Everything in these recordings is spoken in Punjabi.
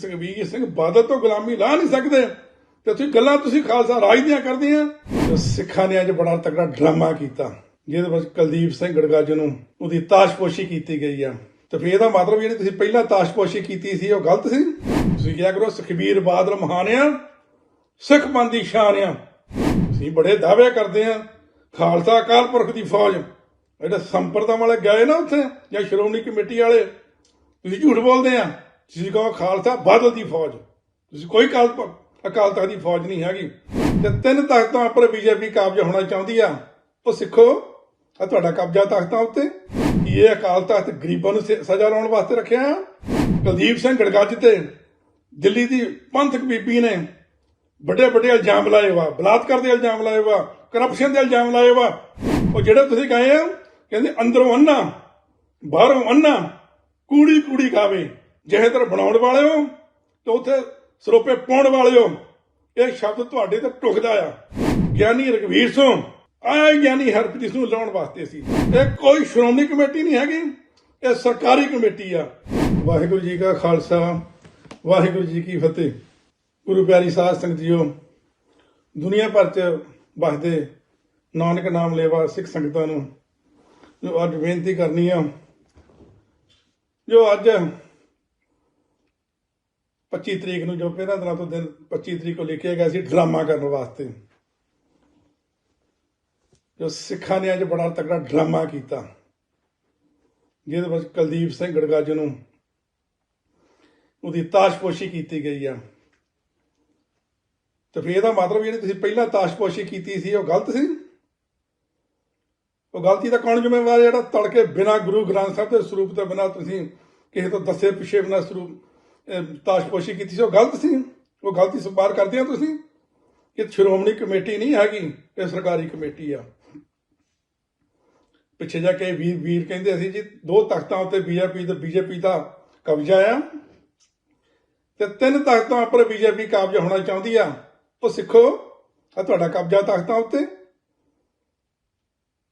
ਸੁਖਬੀਰ ਸਿੰਘ, ਬਾਦਲ ਤੋਂ ਗੁਲਾਮੀ ਲਾ ਨਹੀਂ ਸਕਦੇ। ਤੇ ਤੁਸੀਂ ਗੱਲਾਂ ਤੁਸੀਂ ਖਾਲਸਾ ਰਾਜ ਦੀਆਂ ਕਰਦੇ ਆ ਸਿੱਖਾਂ ਨੇ ਅੱਜ ਬੜਾ ਤਕੜਾ ਡਰਾਮਾ ਕੀਤਾ, ਜਿਹਦੇ ਵਿੱਚ ਕੁਲਦੀਪ ਸਿੰਘ ਗੜਗਾਜ ਨੂੰ ਉਹਦੀ ਤਾਸ਼ਪੋਸ਼ੀ ਕੀਤੀ ਗਈ ਆ। ਤੇ ਫਿਰ ਇਹਦਾ ਮਤਲਬ ਜਿਹੜੀ ਤੁਸੀਂ ਪਹਿਲਾਂ ਤਾਸ਼ਪੋਸ਼ੀ ਕੀਤੀ ਸੀ, ਉਹ ਗਲਤ ਸੀ। ਤੁਸੀਂ ਕਿਹਾ ਕਰੋ ਸੁਖਬੀਰ ਬਾਦਲ ਮਹਾਨ ਆ, ਸਿੱਖ ਪੰਥ ਦੀ ਸ਼ਾਨ ਆ। ਤੁਸੀਂ ਬੜੇ ਦਾਅਵੇ ਕਰਦੇ ਆ, ਖਾਲਸਾ ਅਕਾਲ ਪੁਰਖ ਦੀ ਫੌਜ। ਜਿਹੜੇ ਸੰਪਰਦਾ ਵਾਲੇ ਗਏ ਨਾ ਉੱਥੇ, ਜਾਂ ਸ਼੍ਰੋਮਣੀ ਕਮੇਟੀ ਵਾਲੇ, ਤੁਸੀਂ ਝੂਠ ਬੋਲਦੇ ਆ। ਤੁਸੀਂ ਕਹੋ ਖਾਲਸਾ, ਬਾਦਲ ਦੀ ਫੌਜ। ਤੁਸੀਂ ਕੋਈ ਕਾਲ ਅਕਾਲ ਤਖਤ ਦੀ ਫੌਜ ਨਹੀਂ ਹੈਗੀ। ਤੇ ਤਿੰਨ ਤਖਤਾਂ ਉੱਪਰ ਬੀਜੇਪੀ ਕਾਬਜ ਹੋਣਾ ਚਾਹੁੰਦੀ ਆ। ਉਹ ਸਿੱਖੋ, ਆ ਤੁਹਾਡਾ ਕਬਜ਼ਾ ਤਖਤਾਂ ਉੱਤੇ। ਇਹ ਅਕਾਲ ਤਖਤ ਗਰੀਬਾਂ ਨੂੰ ਸ- ਸਜ਼ਾ ਲਾਉਣ ਵਾਸਤੇ ਰੱਖਿਆ ਆ? ਕੁਲਦੀਪ ਸਿੰਘ ਗੜਗੱਜ ਤੇ ਦਿੱਲੀ ਦੀ ਪੰਥਕ ਬੀਬੀ ਨੇ ਵੱਡੇ ਵੱਡੇ ਇਲਜ਼ਾਮ ਲਾਏ ਵਾ। ਬਲਾਤਕਾਰ ਦੇ ਇਲਜ਼ਾਮ ਲਾਏ ਵਾ ਕਰਪਸ਼ਨ ਦੇ ਇਲਜ਼ਾਮ ਲਾਏ ਵਾ। ਉਹ ਜਿਹੜੇ ਤੁਸੀਂ ਕਹੇ ਆ, ਕਹਿੰਦੇ ਅੰਦਰੋਂ ਅੰਨਾ ਬਾਹਰੋਂ ਅੰਨਾ ਕੂੜੀ ਕੂੜੀ ਖਾਵੇ। ਜਿਹੇ ਤਰ ਬਣਾਉਣ ਵਾਲਿਓ ਤੇ ਉੱਥੇ ਸਰੋਪੇ ਪਾਉਣ ਵਾਲੇ ਹੋ, ਇਹ ਸ਼ਬਦ ਤੁਹਾਡੇ ਤੇ ਟੁਕਦਾ ਆ। ਗਿਆਨੀ ਰਗਵੀਰ ਸਿੰਘ ਆ ਗਿਆਨੀ ਹਰਪ੍ਰੀਤ ਨੂੰ ਲਾਉਣ ਵਾਸਤੇ ਸੀ। ਇਹ ਕੋਈ ਸ਼੍ਰੋਮਣੀ ਕਮੇਟੀ ਨਹੀਂ ਹੈਗੀ, ਇਹ ਸਰਕਾਰੀ ਕਮੇਟੀ ਆ। ਵਾਹਿਗੁਰੂ ਜੀ ਕਾ ਖਾਲਸਾ, ਵਾਹਿਗੁਰੂ ਜੀ ਕੀ ਫਤਿਹ। ਗੁਰੂ ਪਿਆਰੀ ਸਾਧ ਸੰਗਤ ਜੀਓ, ਦੁਨੀਆ ਭਰ ਚ ਵਸਦੇ ਨਾਨਕ ਨਾਮ ਲੇਵਾ ਸਿੱਖ ਸੰਗਤਾਂ ਨੂੰ ਜੋ ਅੱਜ ਬੇਨਤੀ ਕਰਨੀ ਆ, ਜੋ ਅੱਜ 25 ਤਰੀਕ ਨੂੰ ਜੋ ਪਹਿਲਾਂ ਦਿਨਾਂ ਤੋਂ ਦਿਨ 25 ਤਰੀਕ ਨੂੰ ਲਿਖਿਆ ਗਿਆ ਸੀ, ਡਰਾਮਾ ਕਰਨ ਵਾਸਤੇ। ਜੋ ਸਿੱਖਾਂ ਨੇ ਅੱਜ ਬੜਾ ਤਕੜਾ ਡਰਾਮਾ ਕੀਤਾ। ਜਿਹਦੇ ਵਿੱਚ ਕੁਲਦੀਪ ਸਿੰਘ ਗੜਗਾਜ ਨੂੰ, ਉਹਦੀ ਤਾਸ਼ਪੋਸ਼ੀ ਕੀਤੀ ਗਈ ਆ। ਤੇ ਫੇਰ ਇਹਦਾ ਮਤਲਬ ਜਿਹੜੀ ਤੁਸੀਂ ਪਹਿਲਾਂ ਤਾਸ਼ਪੋਸ਼ੀ ਕੀਤੀ ਸੀ, ਉਹ ਗਲਤ ਸੀ? ਉਹ ਗਲਤੀ ਦਾ ਕੌਣ ਜ਼ਿੰਮੇਵਾਰ ਜਿਹੜਾ ਤੜਕੇ ਬਿਨਾ ਗੁਰੂ ਗ੍ਰੰਥ ਸਾਹਿਬ ਦੇ ਸਰੂਪ ਤੋਂ ਬਿਨਾ ਤੁਸੀਂ ਕਿਸੇ ਤੋਂ ਦੱਸੇ ਪਿਛੇ ਬਿਨਾ ਸਰੂਪ ਤਾਸ਼ਪੋਸ਼ੀ ਕੀਤੀ ਸੀ, ਉਹ ਗਲਤ ਸੀ? ਉਹ ਗਲਤੀ ਸਵਾਰ ਕਰਦੇ ਆ ਤੁਸੀਂ? ਇਹ ਸ਼੍ਰੋਮਣੀ ਕਮੇਟੀ ਨਹੀਂ ਹੈਗੀ, ਇਹ ਸਰਕਾਰੀ ਕਮੇਟੀ ਆ। ਪਿੱਛੇ ਜਾ ਕੇ ਵੀਰ ਵੀਰ ਕਹਿੰਦੇ ਸੀ ਜੀ, ਦੋ ਤਖਤਾਂ ਉੱਤੇ ਬੀਜੇਪੀ ਤੇ ਬੀਜੇਪੀ ਦਾ ਕਬਜ਼ਾ ਆ। ਤੇ ਤਿੰਨ ਤਖਤਾਂ ਉੱਪਰ ਬੀਜੇਪੀ ਕਬਜ਼ਾ ਹੋਣਾ ਚਾਹੁੰਦੀ ਆ। ਉਹ ਸਿੱਖੋ ਆ ਤੁਹਾਡਾ ਕਬਜ਼ਾ ਤਖਤਾਂ ਉੱਤੇ।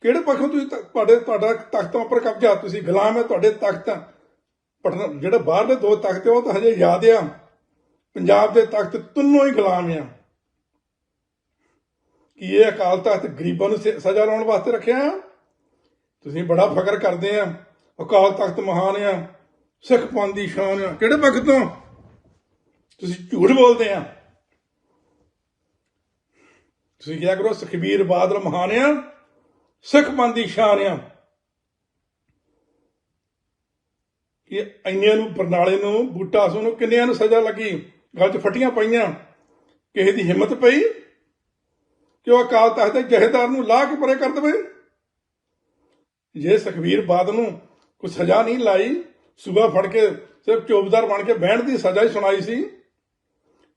ਕਿਹੜੇ ਪੱਖੋਂ ਤੁਸੀਂ ਤੁਹਾਡੇ, ਤੁਹਾਡਾ ਤਖਤਾਂ ਉੱਪਰ ਕਬਜ਼ਾ? ਤੁਸੀਂ ਗੁਲਾਮ ਹੈ ਤੁਹਾਡੇ ਤਖਤ ਪਟਨਾ ਜਿਹੜੇ ਬਾਹਰਲੇ ਦੋ ਤਖਤ ਆ, ਉਹ ਤਾਂ ਹਜੇ ਯਾਦ ਆ। ਪੰਜਾਬ ਦੇ ਤਖਤ ਤਿੰਨੋਂ ਹੀ ਗੁਲਾਮ ਆ। ਕੀ ਇਹ ਅਕਾਲ ਤਖਤ ਗਰੀਬਾਂ ਨੂੰ ਸਜ਼ਾ ਲਾਉਣ ਵਾਸਤੇ ਰੱਖਿਆ ਆ? ਤੁਸੀਂ ਬੜਾ ਫਖਰ ਕਰਦੇ ਆ। ਅਕਾਲ ਤਖਤ ਮਹਾਨ ਆ। ਸਿੱਖ ਪੰਥ ਦੀ ਸ਼ਾਨ ਆ। ਕਿਹੜੇ ਪੱਖ ਤੋਂ? ਤੁਸੀਂ ਝੂਠ ਬੋਲਦੇ ਆ। ਤੁਸੀਂ ਕਿਹਾ ਕਰੋ ਸੁਖਬੀਰ ਬਾਦਲ ਮਹਾਨ ਆ। ਸਿੱਖ ਪੰਥ ਦੀ ਸ਼ਾਨ ਆ। ਕਿ ਇੰਨਿਆਂ ਨੂੰ, ਬਰਨਾਲੇ ਨੂੰ, ਬੂਟਾ ਸੋ ਨੂੰ ਕਿੰਨਿਆਂ ਨੂੰ ਸਜ਼ਾ ਲੱਗੀ? ਗੱਲ 'ਚ ਫਟੀਆਂ ਪਈਆਂ। ਕਿਸੇ ਦੀ ਹਿੰਮਤ ਪਈ ਕਿ ਉਹ ਅਕਾਲ ਤਖਤ ਦੇ ਜਹੇਦਾਰ ਨੂੰ ਲਾਹ ਕੇ ਪਰੇ ਕਰ ਦੇਵੇ? ਜੇ ਸੁਖਬੀਰ ਬਾਦਲ ਨੂੰ ਕੋਈ ਸਜ਼ਾ ਨਹੀਂ ਲਾਈ, ਸੂਬਾ ਫੜ ਕੇ ਸਿਰਫ ਚੌਬਦਾਰ ਬਣ ਕੇ ਬਹਿਣ ਦੀ ਸਜ਼ਾ ਹੀ ਸੁਣਾਈ ਸੀ,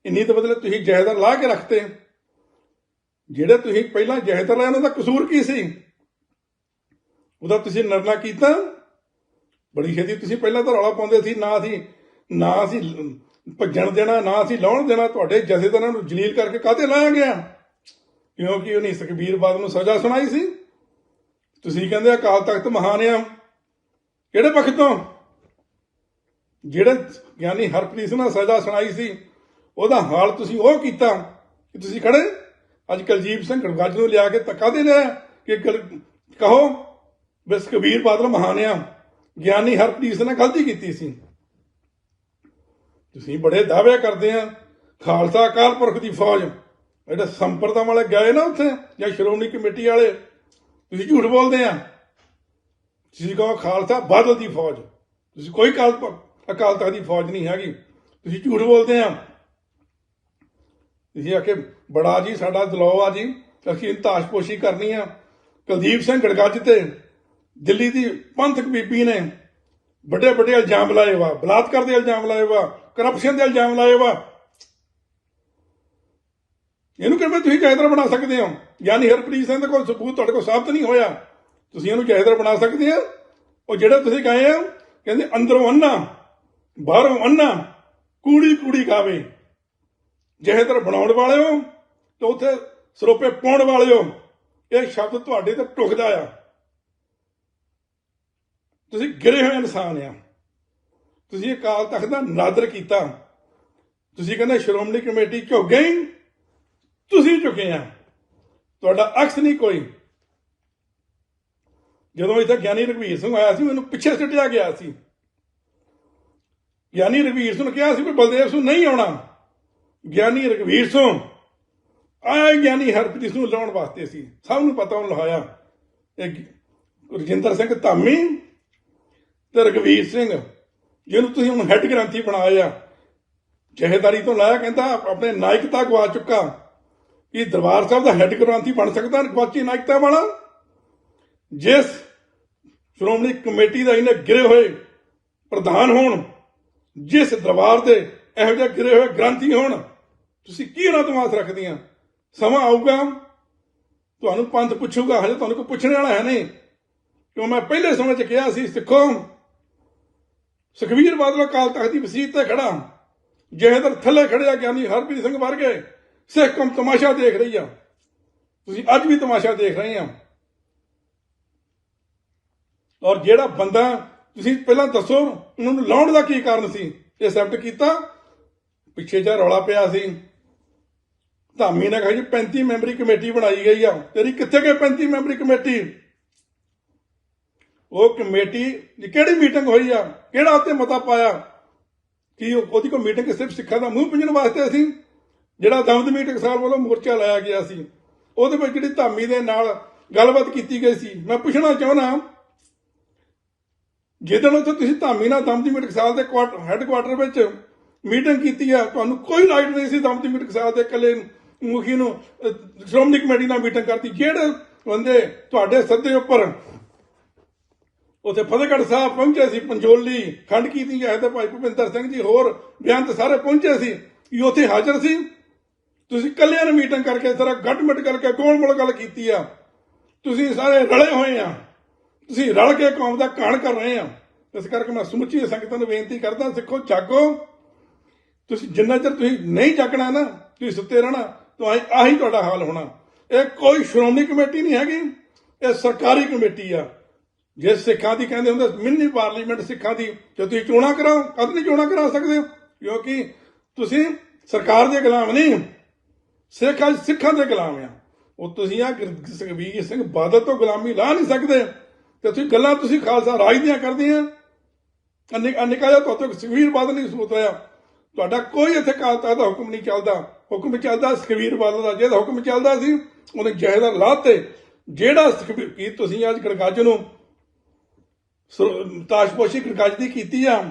ਇੰਨੀ ਤੋਂ ਬਦਲੇ ਤੁਸੀਂ ਜਹੇਦਾਰ ਲਾਹ ਕੇ ਰੱਖਤੇ। ਜਿਹੜੇ ਤੁਸੀਂ ਪਹਿਲਾਂ ਜਹੇਦਾਰ ਲਾਇਆ ਉਹਨਾਂ ਦਾ ਕਸੂਰ ਕੀ ਸੀ? ਉਹਦਾ ਤੁਸੀਂ ਨਿਰਣਾ ਕੀਤਾ। ਬੜੀ ਛੇਤੀ। ਤੁਸੀਂ ਪਹਿਲਾਂ ਤਾਂ ਰੌਲਾ ਪਾਉਂਦੇ ਸੀ, ਨਾ ਅਸੀਂ ਨਾ ਅਸੀਂ ਭੱਜਣ ਦੇਣਾ, ਨਾ ਅਸੀਂ ਲਾਉਣ ਦੇਣਾ, ਤੁਹਾਡੇ ਜਥੇਦਾਰਾਂ ਨੂੰ ਜਲੀਲ ਕਰਕੇ ਕਾਹਤੇ ਲਾਇਆ ਗਿਆ ਕਿਉਂਕਿ ਉਹਨੇ ਸੁਖਬੀਰ ਬਾਦਲ ਨੂੰ ਸਜ਼ਾ ਸੁਣਾਈ ਸੀ। ਤੁਸੀਂ ਕਹਿੰਦੇ ਅਕਾਲ ਤਖਤ ਮਹਾਨ ਆ। ਕਿਹੜੇ ਪੱਖ ਤੋਂ? ਜਿਹੜੇ ਗਿਆਨੀ ਹਰਪ੍ਰੀਤ ਸਿੰਘ ਨਾਲ ਸਜ਼ਾ ਸੁਣਾਈ ਸੀ, ਉਹਦਾ ਹਾਲ ਤੁਸੀਂ ਉਹ ਕੀਤਾ ਕਿ ਤੁਸੀਂ ਖੜੇ? ਅੱਜ ਕੁਲਜੀਤ ਸਿੰਘ ਗੜਗੱਜ ਨੂੰ ਲਿਆ ਕੇ ਧੱਕਾ ਦੇ ਲਿਆ ਕਿ ਗਲ- ਕਹੋ ਬਸ ਕਬੀਰ ਬਾਦਲ ਮਹਾਨ ਆ। ਗਿਆਨੀ ਹਰਪ੍ਰੀਤ ਨੇ ਗਲਤੀ ਕੀਤੀ ਸੀ। ਤੁਸੀਂ ਬੜੇ ਦਾਅਵੇ ਕਰਦੇ ਆ। ਖਾਲਸਾ ਅਕਾਲ ਪੁਰਖ ਦੀ ਫੌਜ। ਜਿਹੜੇ ਸੰਪਰਦਾ ਵਾਲੇ ਗਏ ਨਾ ਉੱਥੇ, ਜਾਂ ਸ਼੍ਰੋਮਣੀ ਕਮੇਟੀ ਵਾਲੇ, ਤੁਸੀਂ ਝੂਠ ਬੋਲਦੇ ਆ। ਤੁਸੀਂ ਕਹੋ ਖਾਲਸਾ ਬਾਦਲ ਦੀ ਫੌਜ। ਤੁਸੀਂ ਕੋਈ ਕਾਲ ਅਕਾਲ ਤਖਤ ਦੀ ਫੌਜ ਨਹੀਂ ਹੈਗੀ। ਤੁਸੀਂ ਝੂਠ ਬੋਲਦੇ ਆ। ਤੁਸੀਂ ਆਖੇ, ਬੜਾ ਜੀ, ਸਾਡਾ ਦਲਾਓ ਆ ਜੀ। ਅਸੀਂ ਤਾਸ਼ਪੋਸ਼ੀ ਕਰਨੀ ਆ। ਕੁਲਦੀਪ ਸਿੰਘ ਗੜਗੱਜ ਤੇ ਦਿੱਲੀ ਦੀ ਪੰਥਕ ਬੀਬੀ ਨੇ ਵੱਡੇ ਵੱਡੇ ਇਲਜ਼ਾਮ ਲਾਏ ਵਾ, ਬਲਾਤਕਾਰ ਦੇ ਇਲਜ਼ਾਮ ਲਾਏ ਵਾ ਕਰਪਸ਼ਨ ਦੇ ਇਲਜ਼ਾਮ ਲਾਏ ਵਾ। ਇਹਨੂੰ ਕਿਵੇਂ ਤੁਸੀਂ ਜਾਇਦਾਰ ਬਣਾ ਸਕਦੇ ਹੋ? ਯਾਨੀ ਹਰਪ੍ਰੀਤ ਸਿੰਘ ਦੇ ਕੋਲ ਸਬੂਤ ਤੁਹਾਡੇ ਕੋਲ ਸਾਬਤ ਨਹੀਂ ਹੋਇਆ। ਤੁਸੀਂ ਇਹਨੂੰ ਜਾਇਦਾਰ ਬਣਾ ਸਕਦੇ ਹੋ? ਉਹ ਜਿਹੜੇ ਤੁਸੀਂ ਕਹੇ ਹੋ, ਕਹਿੰਦੇ ਅੰਦਰੋਂ ਅੰਨਾ ਬਾਹਰੋਂ ਅੰਨਾ ਕੂੜੀ ਕੂੜੀ ਖਾਵੇ। ਜਿਹੇ ਬਣਾਉਣ ਵਾਲਿਓ ਤੇ ਉੱਥੇ ਸਰੋਪੇ ਪਾਉਣ ਵਾਲਿਓ ਇਹ ਸ਼ਬਦ ਤੁਹਾਡੇ ਤੇ ਟੁਕਦਾ ਆ। ਤੁਸੀਂ ਗਿਰੇ ਹੋਏ ਇਨਸਾਨ ਆ। ਤੁਸੀਂ ਅਕਾਲ ਤਖਤ ਦਾ ਨਾਦਰ ਕੀਤਾ। ਤੁਸੀਂ ਕਹਿੰਦੇ ਸ਼੍ਰੋਮਣੀ ਕਮੇਟੀ ਝੁਕ ਗਈ? ਤੁਸੀਂ ਝੁਕੇ ਆ। ਤੁਹਾਡਾ ਅਕਸ ਨਹੀਂ ਕੋਈ। ਜਦੋਂ ਇੱਥੇ ਗਿਆਨੀ ਰਘਵੀਰ ਸਿੰਘ ਆਇਆ ਸੀ ਮੈਨੂੰ ਪਿੱਛੇ ਸੁੱਟਿਆ ਗਿਆ ਸੀ। ਗਿਆਨੀ ਰਘਵੀਰ ਸਿੰਘ ਨੇ ਕਿਹਾ ਸੀ ਵੀ ਬਲਦੇਵ ਸਿੰਘ ਨਹੀਂ ਆਉਣਾ। ਗਿਆਨੀ ਰਘਵੀਰ ਸਿੰਘ ਆਇਆ ਗਿਆਨੀ ਹਰਪ੍ਰੀਤ ਸਿੰਘ ਲਾਉਣ ਵਾਸਤੇ ਸੀ। ਸਭ ਨੂੰ ਪਤਾ ਉਹਨੂੰ ਲਹਾਇਆ। ਇਹ ਰਜਿੰਦਰ ਸਿੰਘ ਧਾਮੀ ਤੇ ਰਘਵੀਰ ਸਿੰਘ, ਜਿਹਨੂੰ ਤੁਸੀਂ ਹੁਣ ਹੈੱਡ ਗ੍ਰੰਥੀ ਬਣਾਇਆ ਜਹੇਦਾਰੀ ਤੋਂ ਲਾਇਆ ਕਹਿੰਦਾ, ਆਪਣੇ ਨਾਇਕਤਾ ਗਵਾ ਚੁੱਕਾ। ਕਿ ਦਰਬਾਰ ਸਾਹਿਬ ਦਾ ਹੈੱਡ ਗ੍ਰੰਥੀ ਬਣ ਸਕਦਾ, ਗਵਾਚੀ ਨਾਇਕਤਾ ਵਾਲਾ? ਜਿਸ ਸ਼੍ਰੋਮਣੀ ਕਮੇਟੀ ਦਾ ਇਹਨੇ ਗਿਰੇ ਹੋਏ ਪ੍ਰਧਾਨ ਹੋਣ, ਜਿਸ ਦਰਬਾਰ ਦੇ ਇਹੋ ਜਿਹੇ ਗਿਰੇ ਹੋਏ ਗ੍ਰੰਥੀ ਹੋਣ, ਤੁਸੀਂ ਕੀ ਉਹਨਾਂ ਤੋਂ ਆਸ ਰੱਖਦੀਆਂ? ਸਮਾਂ ਆਊਗਾ, ਤੁਹਾਨੂੰ ਪੰਥ ਪੁੱਛੂਗਾ, ਹਜੇ ਤੁਹਾਨੂੰ ਕੋਈ ਪੁੱਛਣ ਵਾਲਾ ਹੈ ਨਹੀਂ। ਕਿਉਂ ਮੈਂ ਪਹਿਲੇ ਸਮੇਂ 'ਚ ਕਿਹਾ ਸੀ, ਸਿੱਖੋ ਸੁਖਵੀਰ ਬਾਦਲ ਕਾਲ ਤਖਤ ਦੀ ਵਸੀਤ ਤੇ ਖੜਾ। ਜਿਹਦਰ ਥੱਲੇ ਖੜਿਆ ਗਿਆਨੀ ਹਰਪ੍ਰੀਤ ਸਿੰਘ ਵਰਗੇ। ਸਿੱਖ ਕੌਮ ਤਮਾਸ਼ਾ ਦੇਖ ਰਹੀ ਆ। ਤੁਸੀਂ ਅੱਜ ਵੀ ਤਮਾਸ਼ਾ ਦੇਖ ਰਹੇ ਆ। ਔਰ ਜਿਹੜਾ ਬੰਦਾ, ਤੁਸੀਂ ਪਹਿਲਾਂ ਦੱਸੋ, ਉਹਨਾਂ ਨੂੰ ਲਾਉਣ ਦਾ ਕੀ ਕਾਰਨ ਸੀ? ਇਹ ਐਕਸੈਪਟ ਕੀਤਾ? ਪਿੱਛੇ ਜਾ ਰੌਲਾ ਪਿਆ ਸੀ। ਧਾਮੀ ਨੇ ਕਿਹਾ ਜੀ 35 ਮੈਂਬਰੀ ਕਮੇਟੀ ਬਣਾਈ ਗਈ ਆ। ਤੇਰੀ ਕਿੱਥੇ ਗਈ 35 ਮੈਂਬਰੀ ਕਮੇਟੀ? ਉਹ ਕਮੇਟੀ ਕਿਹੜੀ ਮੀਟਿੰਗ ਹੋਈ ਆ? ਕਿਹੜਾ ਉੱਤੇ ਮਤਾ ਪਾਇਆ? ਕਿ ਉਹਦੀ ਕੋਈ ਮੀਟਿੰਗ ਸਿਰਫ ਸਿੱਖਾਂ ਦਾ ਮੂੰਹ ਪਿੰਜਣ ਵਾਸਤੇ ਸੀ? ਜਿਹੜਾ ਦਮਦਮੀ ਟਕਸਾਲ ਵੱਲੋਂ ਮੋਰਚਾ ਲਾਇਆ ਗਿਆ ਸੀ। ਉਹਦੇ ਵਿੱਚ ਜਿਹੜੀ ਧਾਮੀ ਦੇ ਨਾਲ ਗੱਲਬਾਤ ਕੀਤੀ ਗਈ ਸੀ। ਮੈਂ ਪੁੱਛਣਾ ਚਾਹੁੰਦਾ ਜਦੋਂ ਉੱਥੇ ਤੁਸੀਂ ਧਾਮੀ ਨਾਲ ਦਮਦਮੀ ਟਕਸਾਲ ਦੇ ਹੈੱਡਕੁਆਟਰ ਵਿੱਚ ਮੀਟਿੰਗ ਕੀਤੀ ਆ, ਤੁਹਾਨੂੰ ਕੋਈ ਰਾਈਟ ਨਹੀਂ ਸੀ ਦਮਦਮੀ ਟਕਸਾਲ ਦੇ ਇਕੱਲੇ ਮੁਖੀ ਨੂੰ ਸ਼੍ਰੋਮਣੀ ਕਮੇਟੀ ਨਾਲ ਮੀਟਿੰਗ ਕਰਤੀ। ਜਿਹੜੇ ਬੰਦੇ ਤੁਹਾਡੇ ਸੱਦੇ ਉੱਪਰ ਉਥੇ ਫਤਿਹਗੜ੍ਹ ਸਾਹਿਬ ਪਹੁੰਚੇ ਸੀ, ਪੰਜੋਲੀ ਖੰਡ ਕੀਤੀ ਜਾਏ ਤਾਂ ਭਾਈ ਭੁਪਿੰਦਰ ਸਿੰਘ ਜੀ ਹੋਰ ਬਿਆਨ ਤੇ ਸਾਰੇ ਪਹੁੰਚੇ ਸੀ ਕਿ ਉੱਥੇ ਹਾਜ਼ਰ ਸੀ। ਤੁਸੀਂ ਕੱਲਿਆਂ ਨੇ ਮੀਟਿੰਗ ਕਰਕੇ ਸਾਰਾ ਤਰ੍ਹਾਂ ਗੱਟ-ਮਿਟ ਕਰਕੇ ਗੋਲ-ਮੋਲ ਗੱਲ ਕੀਤੀ ਆ। ਤੁਸੀਂ ਸਾਰੇ ਰਲੇ ਹੋਏ ਆ। ਤੁਸੀਂ ਰਲ ਕੇ ਕੌਮ ਦਾ ਕਾਣ ਕਰ ਰਹੇ ਆ। ਇਸ ਕਰਕੇ ਮੈਂ ਸਮੁੱਚੀ ਸੰਗਤਾਂ ਨੂੰ ਬੇਨਤੀ ਕਰਦਾ, ਸਿੱਖੋ, ਜਾਗੋ। ਤੁਸੀਂ ਜਿੰਨਾ ਚਿਰ ਤੁਸੀਂ ਨਹੀਂ ਜਾਗਣਾ ਨਾ, ਤੁਸੀਂ ਸੁੱਤੇ ਰਹਿਣਾ ਤਾਂ ਆਹੀ ਤੁਹਾਡਾ ਹਾਲ ਹੋਣਾ। ਇਹ ਕੋਈ ਸ਼੍ਰੋਮਣੀ ਕਮੇਟੀ ਨਹੀਂ ਹੈਗੀ, ਇਹ ਸਰਕਾਰੀ ਕਮੇਟੀ ਆ। ਜੇ ਸਿੱਖਾਂ ਦੀ ਕਹਿੰਦੇ ਹੁੰਦੇ, ਮਿੰਨੀ ਪਾਰਲੀਮੈਂਟ ਸਿੱਖਾਂ ਦੀ ਜੇ ਤੁਸੀਂ ਚੋਣਾਂ ਕਰਾਓ ਕਦ ਨਹੀਂ ਚੋਣਾਂ ਕਰਾ ਸਕਦੇ ਹੋ? ਕਿਉਂਕਿ ਤੁਸੀਂ ਸਰਕਾਰ ਦੇ ਗੁਲਾਮ ਨਹੀਂ। ਸਿੱਖ ਅੱਜ ਸਿੱਖਾਂ ਦੇ ਗੁਲਾਮ ਆ। ਉਹ ਤੁਸੀਂ ਆ ਸੁਖਬੀਰ ਸਿੰਘ ਬਾਦਲ ਤੋਂ ਗੁਲਾਮੀ ਲਾ ਨਹੀਂ ਸਕਦੇ। ਤੇ ਤੁਸੀਂ ਗੱਲਾਂ ਤੁਸੀਂ ਖਾਲਸਾ ਰਾਜ ਦੀਆਂ ਕਰਦੇ ਆ ਨਿਕਾ ਅੰਨਿਕਾ ਜਾਂ ਤੁਹਾਡੇ ਸੁਖਬੀਰ ਬਾਦਲ ਨਹੀਂ ਸੋਚਿਆ ਤੁਹਾਡਾ ਕੋਈ ਇੱਥੇ ਕਾਲਤਾ ਦਾ ਹੁਕਮ ਨਹੀਂ ਚੱਲਦਾ। ਹੁਕਮ ਚੱਲਦਾ ਸੁਖਬੀਰ ਬਾਦਲ ਦਾ, ਜਿਹਦਾ ਹੁਕਮ ਚੱਲਦਾ ਸੀ, ਉਹਨੇ ਜਾਇਦਾਦ ਲਾਤੇ ਜਿਹੜਾ ਸੁਖਬੀਰ ਤੁਸੀਂ ਅੱਜ ਗੜਗੱਜ ਨੂੰ ਤਾਸ਼ਪੋਸ਼ੀ ਗੜਗੱਜ ਦੀ ਕੀਤੀ ਆ।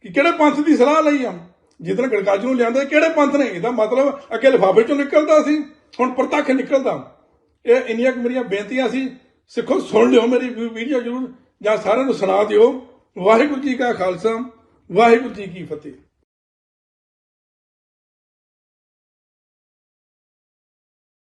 ਕਿ ਕਿਹੜੇ ਪੰਥ ਦੀ ਸਲਾਹ ਲਈ ਆ? ਜਿੱਦਣ ਗੜਗੱਜ ਨੂੰ ਲਿਆਂਦਾ, ਕਿਹੜੇ ਪੰਥ ਨੇ? ਇਹਦਾ ਮਤਲਬ ਅੱਗੇ ਲਿਫਾਫੇ ਚੋਂ ਨਿਕਲਦਾ ਸੀ, ਹੁਣ ਪ੍ਰਤੱਖ ਨਿਕਲਦਾ। ਇਹ ਇੰਨੀਆਂ ਕੁ ਮੇਰੀਆਂ ਬੇਨਤੀਆਂ ਸੀ, ਸਿੱਖੋ, ਸੁਣ ਲਿਓ ਮੇਰੀ ਵੀਡੀਓ ਜਰੂਰ, ਜਾਂ ਸਾਰਿਆਂ ਨੂੰ ਸੁਣਾ ਦਿਓ। ਵਾਹਿਗੁਰੂ ਜੀ ਕਾ ਖਾਲਸਾ, ਵਾਹਿਗੁਰੂ ਜੀ ਕੀ ਫਤਿਹ।